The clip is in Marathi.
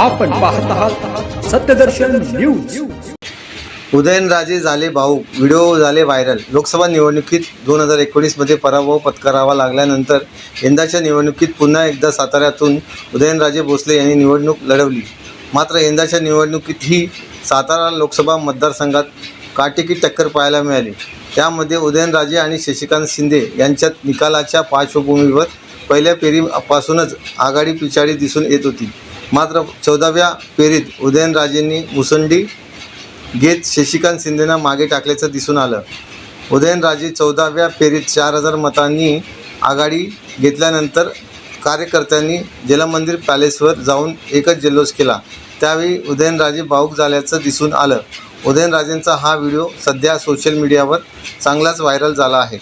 आपण पाहत आहात सत्यदर्शन न्यूज. उदयनराजे झाले भाऊ. व्हिडिओ झाले व्हायरल. लोकसभा निवडणुकीत दोन हजार एकोणीसमध्ये पराभव पत्करावा लागल्यानंतर यंदाच्या निवडणुकीत पुन्हा एकदा साताऱ्यातून उदयनराजे भोसले यांनी निवडणूक लढवली. मात्र यंदाच्या निवडणुकीतही सातारा लोकसभा मतदारसंघात काटेकी टक्कर पाहायला मिळाली. त्यामध्ये उदयनराजे आणि शशिकांत शिंदे यांच्यात निकालाच्या पार्श्वभूमीवर पहिल्या फेरीपासूनच आघाडी पिछाडी दिसून येत होती. मात्र चौदाव्या फेरीत उदयनराजेंनी मुसंडी घेत शशिकांत शिंदेना मागे टाकल्याचं दिसून आलं. उदयनराजे चौदाव्या फेरीत चार हजार मतांनी आघाडी घेतल्यानंतर कार्यकर्त्यांनी जलमंदिर पॅलेसवर जाऊन एकच जल्लोष केला. त्यावेळी उदयनराजे भाऊक झाल्याचं दिसून आलं. उदयनराजेंचा हा व्हिडिओ सध्या सोशल मीडियावर चांगलाच व्हायरल झाला आहे.